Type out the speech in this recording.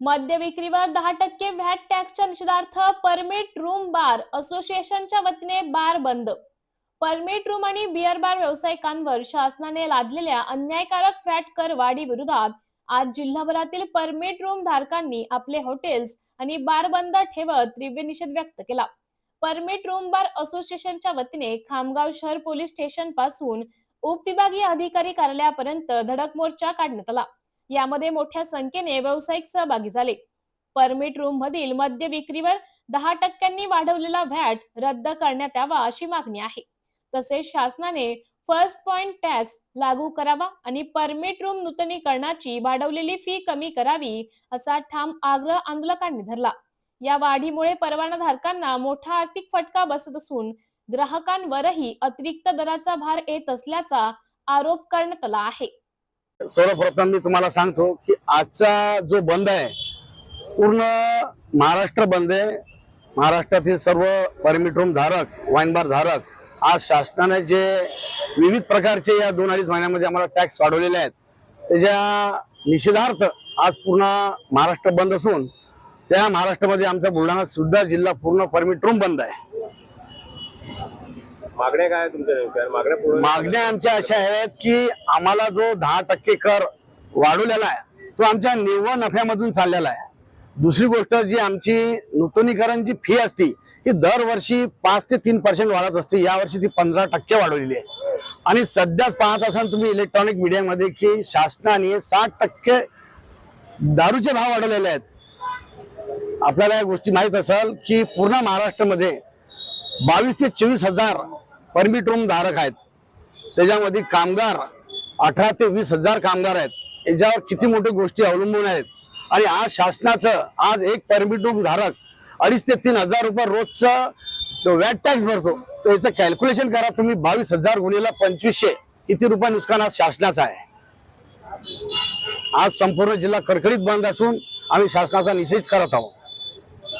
मद्य विक्रीवर दहा टक्के व्हॅट टॅक्सच्या निषेधार्थ परमिट रूम बार असोसिएशनच्या वतीने बार बंद. परमिट रूम आणि बिअर बार व्यावसायिकांवर शासनाने लादलेल्या अन्यायकारक व्हॅट कर वाढी विरोधात आज जिल्हाभरातील परमिट रूम धारकांनी आपले हॉटेल्स आणि बार बंद ठेवत तीव्र निषेध व्यक्त केला. परमिट रूम बार असोसिएशनच्या वतीने खामगाव शहर पोलीस स्टेशनपासून उपविभागीय अधिकारी कार्यालयापर्यंत धडक मोर्चा काढण्यात आला. यामध्ये मोठ्या संख्येने व्यावसायिक सहभागी झाले. परमिट रूम मधील मद्य विक्रीवर दहा टक्क्यांनी वाढवलेला व्हॅट रद्द करण्यात यावा अशी मागणी आहे. तसेच शासनाने फर्स्ट पॉइंट टॅक्स लागू करावा आणि परमिट रूम नूतनीकरणाची वाढवलेली फी कमी करावी असा ठाम आग्रह आंदोलकांनी धरला. या वाढीमुळे परवाना धारकांना मोठा आर्थिक फटका बसत असून ग्राहकांवरही अतिरिक्त दराचा भार येत असल्याचा आरोप करण्यात आला आहे. सर्वप्रथम मी तुम्हाला सांगतो की आजचा जो बंद आहे पूर्ण महाराष्ट्र बंद आहे. महाराष्ट्रातील सर्व परमिट रूम धारक वाईनबार धारक आज शासनाने जे विविध प्रकारचे या दोन अडीच महिन्यामध्ये आम्हाला टॅक्स वाढवलेले आहेत त्याच्या निषेधार्थ आज पूर्ण महाराष्ट्र बंद असून त्या महाराष्ट्रामध्ये आमचा बुलढाणा सुद्धा जिल्हा पूर्ण परमिट रूम बंद आहे. मागण्या काय तुमच्या नेमक्या? मागण्या पूर्ण मागण्या आमच्या अशा आहेत की आम्हाला जो दहा टक्के कर वाढवलेला आहे तो आमच्या निव्वळ नफ्यामधून चाललेला आहे. दुसरी गोष्ट जी आमची नूतनीकरणची फी असती ही दरवर्षी पाच ते तीन पर्सेंट वाढत असते. यावर्षी ती पंधरा टक्के वाढवलेली आहे. आणि सध्याच पाहत असाल तुम्ही इलेक्ट्रॉनिक मीडियामध्ये की शासनाने साठ टक्के दारूचे भाव वाढवलेले आहेत. आपल्याला या गोष्टी माहीत असेल की पूर्ण महाराष्ट्रामध्ये बावीस ते चोवीस हजार परमिट रूम धारक आहेत. त्याच्यामध्ये कामगार अठरा ते वीस हजार कामगार आहेत. याच्यावर किती मोठ्या गोष्टी अवलंबून आहेत. आणि आज शासनाचं आज एक परमिट रूम धारक अडीच ते तीन हजार रुपये रोजचं जो व्हॅट टॅक्स भरतो तो याचं कॅल्क्युलेशन करा. तुम्ही बावीस हजार गुन्हेला पंचवीसशे किती रुपये नुकसान आज शासनाचं आहे. आज संपूर्ण जिल्हा कडकडीत बंद असून आम्ही शासनाचा निषेध करत आहोत.